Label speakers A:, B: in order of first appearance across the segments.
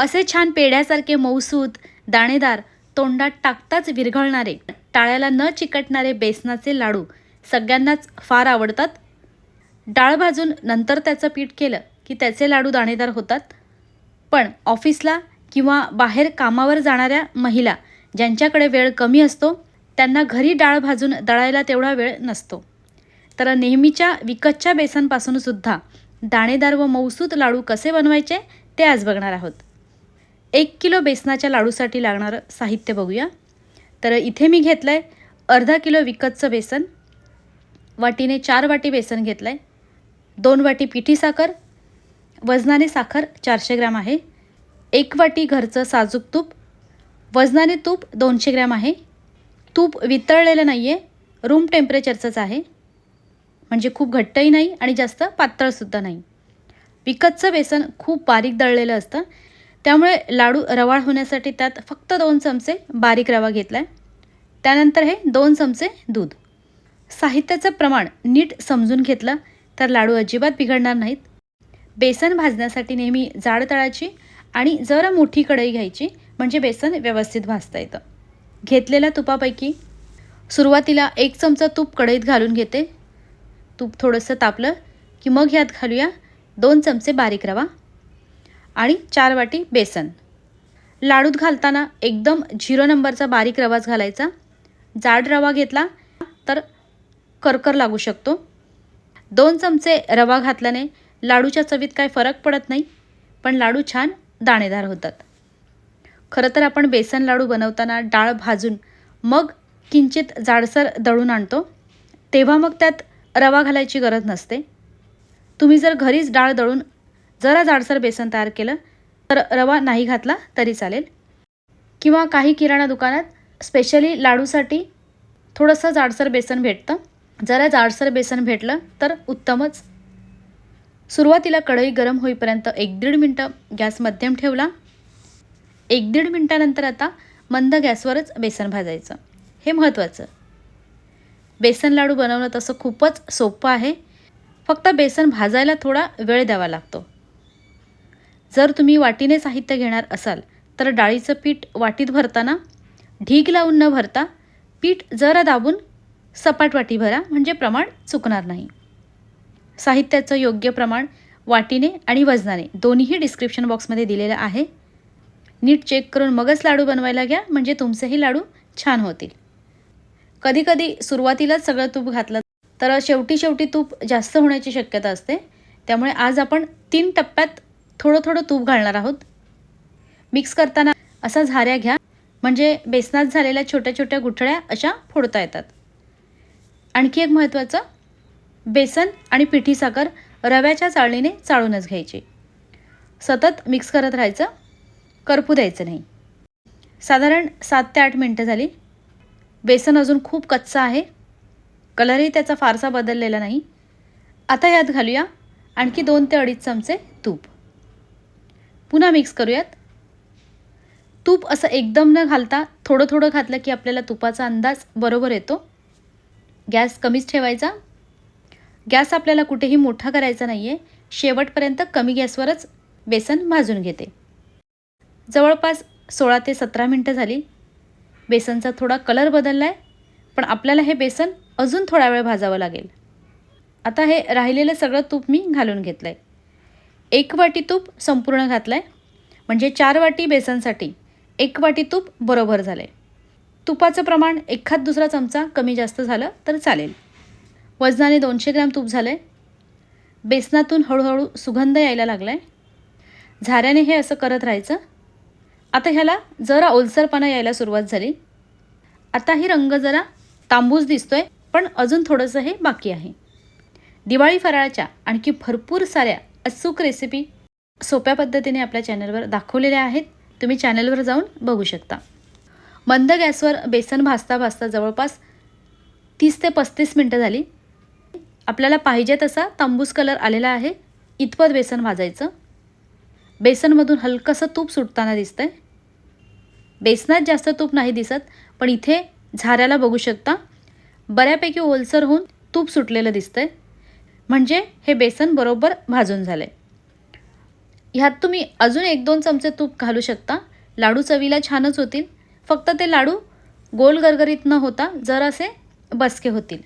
A: असे छान पेढ्यासारखे मऊसूत दाणेदार तोंडात टाकताच विरघळणारे टाळ्याला न चिकटणारे बेसनाचे लाडू सगळ्यांनाच फार आवडतात. डाळ भाजून नंतर त्याचं पीठ केलं की त्याचे लाडू दाणेदार होतात. पण ऑफिसला किंवा बाहेर कामावर जाणाऱ्या महिला ज्यांच्याकडे वेळ कमी असतो त्यांना घरी डाळ भाजून दळायला तेवढा वेळ नसतो. तर नेहमीच्या विकतच्या बेसनपासूनसुद्धा दाणेदार व मऊसूत लाडू कसे बनवायचे ते आज बघणार आहोत. एक किलो बेसनाच्या लाडूसाठी लागणारं साहित्य बघूया. तर इथे मी घेतलं आहे अर्धा किलो विकतचं बेसन वाटीने चार वाटी बेसन घेतलं आहे दोन वाटी पिठी साखर वजनाने साखर चारशे ग्रॅम आहे एक वाटी घरचं साजूक तूप वजनाने तूप दोनशे ग्रॅम आहे तूप वितळलेलं नाही आहे रूम टेम्परेचरचंच आहे म्हणजे खूप घट्टही नाही आणि जास्त पातळसुद्धा नाही. विकतचं बेसन खूप बारीक दळलेलं असतं त्यामुळे लाडू रवाळ होण्यासाठी त्यात फक्त दोन चमचे बारीक रवा घेतला आहे त्यानंतर हे दोन चमचे दूध. साहित्याचं प्रमाण नीट समजून घेतलं तर लाडू अजिबात बिघडणार नाहीत. बेसन भाजण्यासाठी नेहमी जाड तळाची आणि जरा मोठी कढई घ्यायची म्हणजे बेसन व्यवस्थित भाजता येतं. घेतलेल्या तुपापैकी सुरुवातीला एक चमचा तूप कढईत घालून घेते. तूप थोडंसं तापलं की मग ह्यात घालूया दोन चमचे बारीक रवा. आणि चार वाटी बेसन. लाडूत घालताना एकदम झिरो नंबरचा बारीक रवाच घालायचा. जाड रवा घेतला तर करकर लागू शकतो. दोन चमचे रवा घातल्याने लाडूच्या चवीत काय फरक पडत नाही पण लाडू छान दाणेदार होतात. खरं तर आपण बेसन लाडू बनवताना डाळ भाजून मग किंचित जाडसर दळून आणतो. तेव्हा मग त्यात रवा घालायची गरज नसते. तुम्ही जर घरीच डाळ दळून जरा जाडसर बेसन तयार केलं तर रवा नाही घातला तरी चालेल. किंवा काही किराणा दुकानात स्पेशली लाडूसाठी थोडंसं जाडसर बेसन भेटतं. जरा जाडसर बेसन भेटलं तर उत्तमच. सुरुवातीला कढई गरम होईपर्यंत एक दीड मिनटं गॅस मध्यम ठेवला. एक दीड मिनटानंतर आता मंद गॅसवरच बेसन भाजायचं. हे महत्त्वाचं. बेसन लाडू बनवणं तसं खूपच सोपं आहे. फक्त बेसन भाजायला थोडा वेळ द्यावा लागतो. जर तुम्ही वाटीने साहित्य घेणार असाल तर डाळीचं पीठ वाटीत भरताना ढीग लावून न भरता पीठ जरा दाबून सपाट वाटी भरा म्हणजे प्रमाण चुकणार नाही. साहित्याचं योग्य प्रमाण वाटीने आणि वजनाने दोन्हीही डिस्क्रिप्शन बॉक्समध्ये दिलेलं आहे. नीट चेक करून मगच लाडू बनवायला घ्या म्हणजे तुमचेही लाडू छान होतील. कधीकधी सुरुवातीलाच सगळं तूप घातलं तर शेवटी शेवटी तूप जास्त होण्याची शक्यता असते. त्यामुळे आज आपण तीन टप्प्यात थोडं थोडं तूप घालणार आहोत. मिक्स करताना असा झाऱ्या घ्या. म्हणजे बेसनात झालेल्या छोट्या छोट्या गुठळ्या अशा फोडता येतात. आणखी एक महत्त्वाचं बेसन आणि पिठी साखर रव्याच्या चाळणीने चाळूनच घ्यायची. सतत मिक्स करत राहायचं करपू द्यायचं नाही. साधारण सात ते आठ मिनटं झाली. बेसन अजून खूप कच्चा आहे. कलरही त्याचा फारसा बदललेला नाही. आता यात घालूया आणखी दोन ते अडीच चमचे तूप. पुन्हा मिक्स करूयात. तूप असं एकदम न घालता थोडं थोडं घातलं की आपल्याला तुपाचा अंदाज बरोबर येतो. गॅस कमीच ठेवायचा. गॅस आपल्याला कुठेही मोठा करायचा नाही आहे शेवटपर्यंत कमी गॅसवरच बेसन भाजून घेते. जवळपास सोळा ते सतरा मिनटं झाली. बेसनचा थोडा कलर बदलला आहे पण आपल्याला हे बेसन अजून थोडा वेळ भाजावं लागेल. आता हे राहिलेलं सगळं तूप मी घालून घेतलं आहे एक वाटी तूप संपूर्ण घातलं आहे म्हणजे चार वाटी बेसनसाठी एक वाटी तूप बरोबर झालं आहे तुपाचं प्रमाण एखाद दुसरा चमचा कमी जास्त झालं तर चालेल. वजनाने दोनशे ग्रॅम तूप झालं आहे बेसनातून हळूहळू सुगंध यायला लागला आहे झाऱ्याने हे असं करत राहायचं. आता ह्याला जरा ओलसरपणा यायला सुरुवात झाली. आता ही रंग जरा तांबूस दिसतो आहे पण अजून थोडंसं हे बाकी आहे. दिवाळी फराळाच्या आणखी भरपूर साऱ्या अचूक रेसिपी सोप्या पद्धतीने आपल्या चॅनलवर दाखवलेल्या आहेत. तुम्ही चॅनलवर जाऊन बघू शकता. मंद गॅसवर बेसन भाजता भाजता जवळपास तीस ते पस्तीस मिनटं झाली. आपल्याला पाहिजे तसा तांबूस कलर आलेला आहे. इतपत बेसन भाजायचं. बेसनमधून हलकंसं तूप सुटताना दिसतं आहे बेसनात जास्त तूप नाही दिसत पण इथे झाऱ्याला बघू शकता. बऱ्यापैकी ओलसर होऊन तूप सुटलेलं दिसतंय. म्हणजे हे बेसन बरोबर भाजून झालं आहे ह्यात तुम्ही अजून एक दोन चमचे तूप घालू शकता. लाडू चवीला छानच होतील. फक्त ते लाडू गोल गरगरीत न होता जर असे बसके होतील.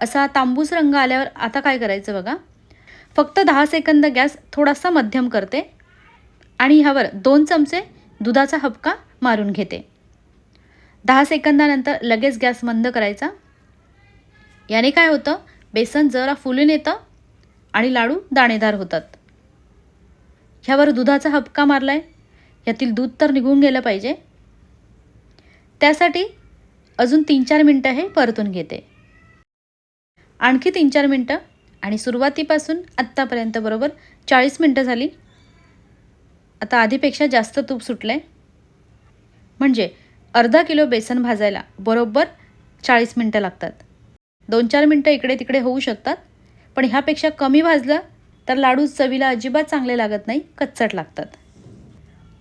A: असा तांबूस रंग आल्यावर आता काय करायचं बघा. फक्त दहा सेकंद गॅस थोडासा मध्यम करते आणि ह्यावर दोन चमचे दुधाचा हबका मारून घेते. दहा सेकंदानंतर लगेच गॅस मंद करायचा. याने काय होतं? बेसन जरा फुलून येतं आणि लाडू दाणेदार होतात. ह्यावर दुधाचा हबका मारला आहे यातील दूध तर निघून गेलं पाहिजे. त्यासाठी अजून तीन चार मिनटं हे परतून घेते. आणखी तीन चार मिनटं आणि सुरुवातीपासून आत्तापर्यंत बरोबर चाळीस मिनटं झाली. आता आधीपेक्षा जास्त तूप सुटलं आहे म्हणजे अर्धा किलो बेसन भाजायला बरोबर चाळीस मिनटं लागतात. दोन चार मिनटं इकडे तिकडे होऊ शकतात. पण ह्यापेक्षा कमी भाजलं तर लाडू चवीला अजिबात चांगले लागत नाही कच्चट लागतात.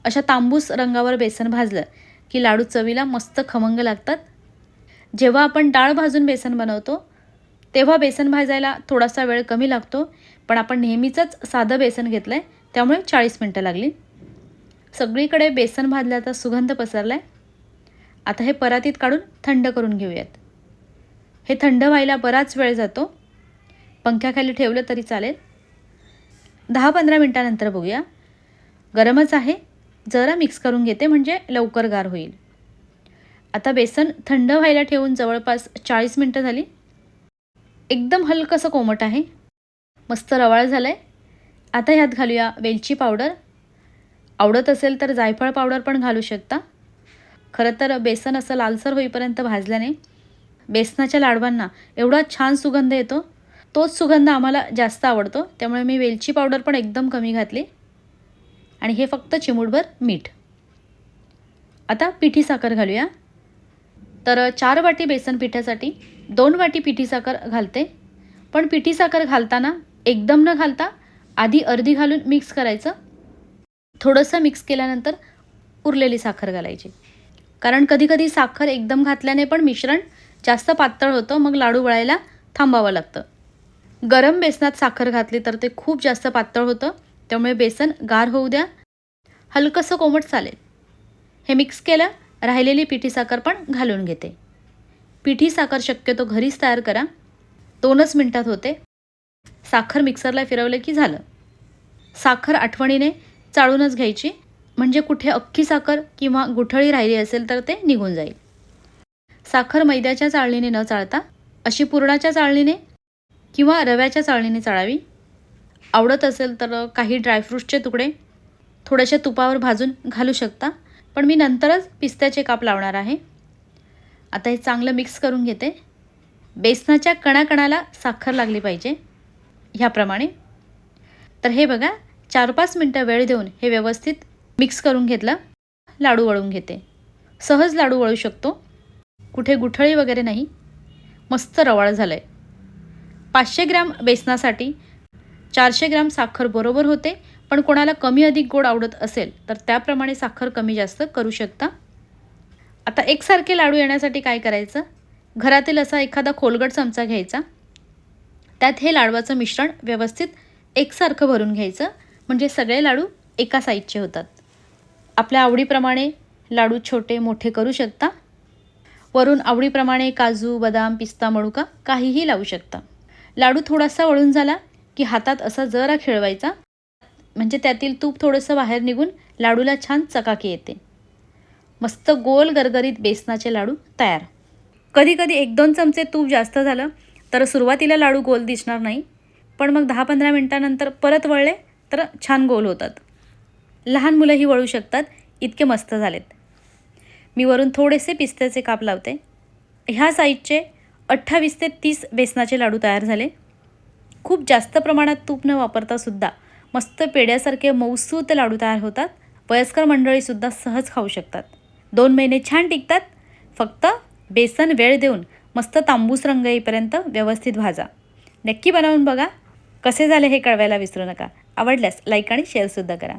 A: अशा तांबूस रंगावर बेसन भाजलं की लाडू चवीला मस्त खमंग लागतात. जेव्हा आपण डाळ भाजून बेसन बनवतो तेव्हा बेसन भाजायला थोडासा वेळ कमी लागतो पण आपण नेहमीचंच साधं बेसन घेतलं आहे त्यामुळे चाळीस मिनटं लागली. सगळीकडे बेसन भाजल्याचा सुगंध पसरला आहे आता हे परातीत काढून थंड करून घेऊयात. हे थंड व्हायला बराच वेळ जातो. पंख्याखाली ठेवलं तरी चालेल. दहा पंधरा मिनटानंतर बघूया. गरमच आहे. जरा मिक्स करून घेते म्हणजे लवकर गार होईल. आता बेसन थंड व्हायला ठेवून जवळपास चाळीस मिनटं झाली. एकदम हलकंसं कोमट आहे. मस्त रवाळ झालं आहे आता ह्यात घालूया वेलची पावडर. आवडत असेल तर जायफळ पावडर पण घालू शकता. खरं तर बेसन असं लालसर होईपर्यंत भाजल्याने बेसनाच्या लाडवांना एवढा छान सुगंध येतो. तोच सुगंध आम्हाला जास्त आवडतो. त्यामुळे मी वेलची पावडर पण एकदम कमी घातली. आणि हे फक्त चिमूटभर मीठ. आता पिठी साखर घालूया. तर चार वाटी बेसन पिठासाठी दोन वाटी पिठी साखर घालते. पण पिठी साखर घालताना एकदम न घालता आधी अर्धी घालून मिक्स करायचं. थोडंसं मिक्स केल्यानंतर उरलेली साखर घालायची. कारण कधीकधी साखर एकदम घातल्याने पण मिश्रण जास्त पातळ होतं मग लाडू वळायला थांबावं लागतं. गरम बेसनात साखर घातली तर ते खूप जास्त पातळ होतं त्यामुळे बेसन गार होऊ द्या. हलकंसं कोमट चालेल. हे मिक्स केलं राहिलेली पिठी साखर पण घालून घेते. पिठी साखर शक्यतो घरीच तयार करा. दोनच मिनटात होते. साखर मिक्सरला फिरवलं की झालं. साखर आठवणीने चाळूनच घ्यायची. म्हणजे कुठे अख्खी साखर किंवा गुठळी राहिली असेल तर ते निघून जाईल. साखर मैद्याच्या चाळणीने न चाळता अशी पुरणाच्या चाळणीने किंवा रव्याच्या चाळणीने चाळावी? आवडत असेल तर काही ड्रायफ्रूट्सचे तुकडे थोड्याशा तुपावर भाजून घालू शकता पण मी नंतरच पिस्त्याचे काप लावणार आहे. आता हे चांगलं मिक्स करून घेते. बेसनाच्या कणाकणाला साखर लागली पाहिजे ह्याप्रमाणे. तर हे बघा चार पाच मिनटं वेळ देऊन हे व्यवस्थित मिक्स करून घेतलं लाडू वळून घेते. सहज लाडू वळू शकतो. कुठे गुठळी वगैरे नाही मस्त रवाळ झालं आहे पाचशे ग्रॅम बेसनासाठी चारशे ग्रॅम साखर बरोबर होते पण कोणाला कमी अधिक गोड आवडत असेल तर त्याप्रमाणे साखर कमी जास्त करू शकता. आता एकसारखे लाडू येण्यासाठी काय करायचं? घरातील असा एखादा खोलगट चमचा घ्यायचा. त्यात हे लाडवाचं मिश्रण व्यवस्थित एकसारखं भरून घ्यायचं म्हणजे सगळे लाडू एका साईजचे होतात. आपल्या आवडीप्रमाणे लाडू छोटे मोठे करू शकता. वरून आवडीप्रमाणे काजू बदाम पिस्ता मडुका काहीही लावू शकता. लाडू थोडासा वळून झाला की हातात असा जरा खेळवायचा. म्हणजे त्यातील तूप थोडंसं बाहेर निघून लाडूला छान चकाकी येते. मस्त गोल गरगरीत बेसनाचे लाडू तयार. कधीकधी एक दोन चमचे तूप जास्त झालं तर सुरुवातीला लाडू गोल दिसणार नाही. पण मग दहा पंधरा मिनटानंतर परत वळले तर छान गोल होतात. लहान मुलंही वळू शकतात. इतके मस्त झालेत. मी वरून थोडेसे पिस्त्याचे काप लावते. ह्या साईजचे अठ्ठावीस ते तीस बेसनाचे लाडू तयार झाले. खूप जास्त प्रमाणात तूप न वापरतासुद्धा मस्त पेड्यासारखे मऊसूत लाडू तयार होतात. वयस्कर मंडळीसुद्धा सहज खाऊ शकतात. दोन महिने छान टिकतात. फक्त बेसन वेळ देऊन मस्त तांबूस रंग येईपर्यंत व्यवस्थित भाजा. नक्की बनवून बघा. कसे झाले हे कळवायला विसरू नका. आवडल्यास लाईक आणि शेअरसुद्धा करा.